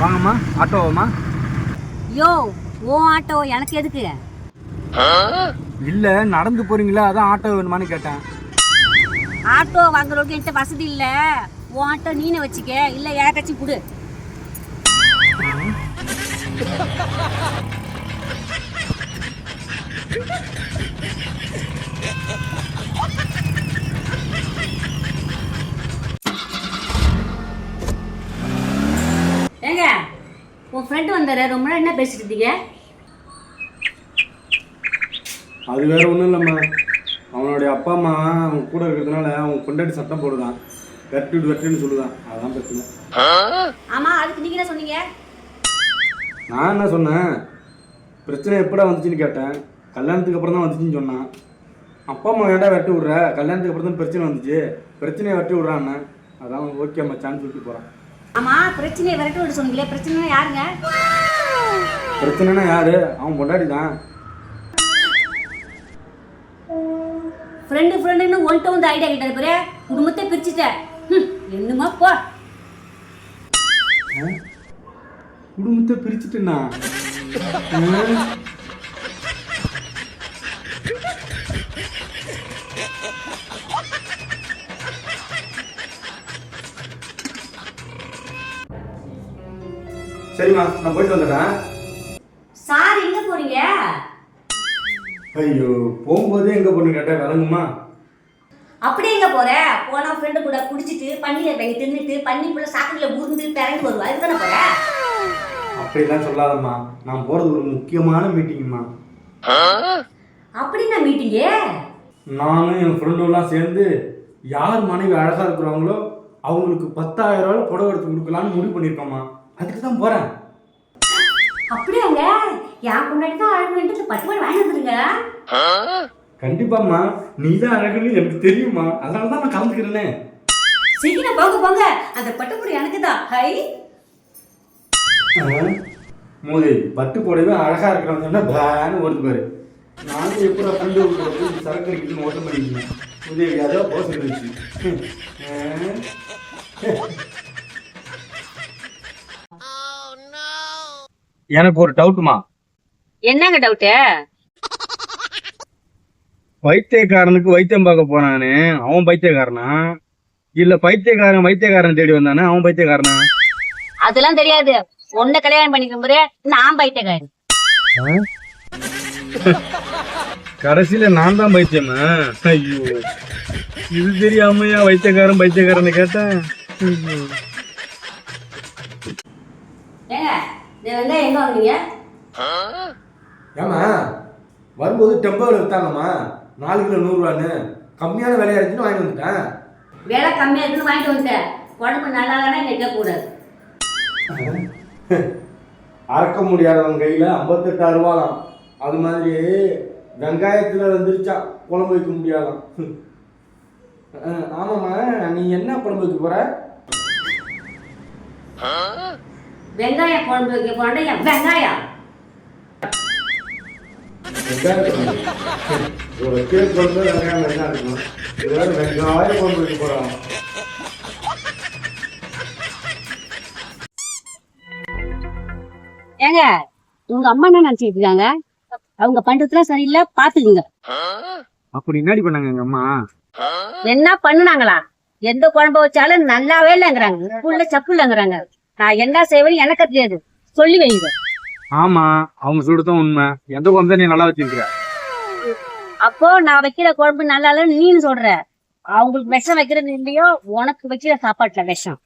வாங்கம்மா ஆட்டோவாம்மா யோ ஓ ஆட்டோ எனக்கு எதுக்கு? இல்லை நடந்து போறீங்களா? அதான் ஆட்டோ வேணுமான்னு கேட்டேன். ஆட்டோ வாங்குறதுக்கு என்கிட்ட வசதி இல்ல. உன் ஆட்டோ நீனே வச்சுக்க. இல்ல ஏக்கச்சும் கொடு. ஏங்க உன் ஃப்ரெண்டு வந்தாரு ரொம்ப நேரம் என்ன பேசிட்டு இருந்தீங்க? அது வேற ஒன்றும் இல்லைம்மா. அவனுடைய அப்பா அம்மா அவன் கூட இருக்கிறதுனால அவன் கொண்டாடி சத்தம் போடுதான். வெட்டு வெட்டுன்னு சொல்லுதான். அதான் பிரச்சனை. ஆமா அதுக்கு நீங்க என்ன சொன்னீங்க? நான் என்ன சொன்னேன்? பிரச்சனை எப்படா வந்துச்சுன்னு கேட்டேன். கல்யாணத்துக்கு அப்புறம் தான் வந்துச்சுன்னு சொன்னான். அப்பா அம்மா ஏன்டா வெட்டி விட்ற? கல்யாணத்துக்கு அப்புறம் தான் பிரச்சனை வந்துச்சு. பிரச்சனையை வெட்டி விட்றான்னு. அதான் ஓகே மச்சான்னு சொல்லிட்டு போகிறான் ஆமா பிரச்சனையை விரட்டி விட சொன்னீங்களே பிரச்சனை யாருங்க? பிரச்சனைனா யாரு? அவன் கொண்டாடி தான். ஃப்ரெண்டு ஃப்ரெண்டுன்னு ஒன்ட்ட வந்து ஐடியா கிட்ட பாரு. குடும்பத்தை பிரிச்சுட்ட. என்னமா போ. குடும்பத்தை பிரிச்சுட்டுண்ணா சரிம்மா நான் போயிட்டு வந்துடுறேன். சார் எங்க போறீங்க? ஐயோ போகும்போதே எங்க பொண்ணு கேட்டா விளங்குமா? அப்படியே எங்க போற? போனா ஃப்ரெண்டு கூட குடிச்சிட்டு பன்னியை வாங்கி தின்னுட்டு பன்னி புள்ள சாக்கடையில ஊர்ந்து பிறந்து வருவா. அதுக்கு தானே போற? அப்படிலாம் சொல்லாதம்மா. நான் போறது ஒரு முக்கியமான மீட்டிங்மா அப்படின்னா மீட்டிங்கு நானும் என் ஃப்ரெண்டுலாம் சேர்ந்து யார் மனைவி அழகா இருக்கிறாங்களோ அவங்களுக்கு பத்தாயிரம் ரூபாய் புடவை எடுத்து கொடுக்கலான்னு முடிவு பண்ணியிருக்கோம்மா. அதுக்கு தான் போறேன். அப்படியாங்க? என் முன்னாடி தான் அழகு வேண்டியது பட்டு மணி வாங்கி வந்துருங்க. கண்டிப்பாம்மா. நீ தான் அழகுன்னு எனக்கு தெரியுமா அதனால தான் நான் கலந்துக்கிறேனே. சீக்கிரம் போங்க போங்க. அந்த பட்டுப்புடி எனக்கு தான் ஹை மோதி பட்டு புடவை அழகா இருக்கிறவங்க சொன்னா பேன்னு ஓடுது பாரு. நானும் ஃப்ரெண்டு போய் சரக்கு அடிக்கணும்னு ஓட்டம் பண்ணிக்கிறேன் உதவி அதோ போக சொல்லிடுச்சு எனக்கு ஒரு டவுட்டுமா என்னங்க டவுட்டு வைத்தியக்காரனுக்கு வைத்தியம் பார்க்க போனானே அவன் பைத்தியக்காரனா? இல்ல பைத்தியக்காரன் வைத்தியக்காரன் தேடி வந்தானே அவன் பைத்தியக்காரனா? அதெல்லாம் தெரியாது. உன்னை கல்யாணம் பண்ணிக்கும் போதே நான் பைத்தியக்காரி கடைசியில நான் தான் பைத்தியமா? ஐயோ. இது தெரியாமையா வைத்தியக்காரன் பைத்தியக்காரனை கேட்டேன்? வெங்காயம் எங்க வாங்குனீங்க ஏமா வரும்போது டெம்போவில் வித்தாங்கம்மா. நாலு கிலோ நூறுரூவான்னு கம்மியான விலையா இருந்துச்சுன்னு வாங்கிட்டு வந்துட்டேன். விலை கம்மியா இருக்குன்னு வாங்கிட்டு வந்துட்டேன். குழம்பு நல்லா இல்லைன்னா கேட்க கூடாது. அறக்க முடியாதவன் கையில் ஐம்பத்தெட்டு ரூபாலாம். அது மாதிரி வெங்காயத்தில் வந்துருச்சா குழம்பு வைக்க முடியாதாம் ஆமாம்மா நீ என்ன குழம்பு வைக்க போற? வெங்காயம் குழம்பு வைக்க போனா என் வெங்காயம்? வெங்காய வெங்காய ஏங்க உங்க அம்மா என்ன நினைச்சிட்டு இருக்காங்க? அவங்க பண்றதுலாம் சரியில்லை பாத்துக்குங்க அப்படி என்னடி பண்ணாங்க அம்மா? என்ன பண்ணுனாங்களா? எந்த குழம்பு வச்சாலும் நல்லாவே இல்லைங்கிறாங்க. உப்புள்ள சப்பு இல்லைங்கிறாங்க நான் என்ன செய்வேன்னு எனக்கு தெரியாது. சொல்லி வைங்க. ஆமா அவங்க சொல்றதும் உண்மை. எந்த குழம்பு நீ நல்லா வச்சிருக்கிற அப்போ நான் வைக்கிற குழம்பு நல்லா இல்லைன்னு நீன்னு சொல்ற. அவங்களுக்கு விஷம் வைக்கிறது இல்லையோ உனக்கு வைக்கிற சாப்பாட்டுல விஷம்.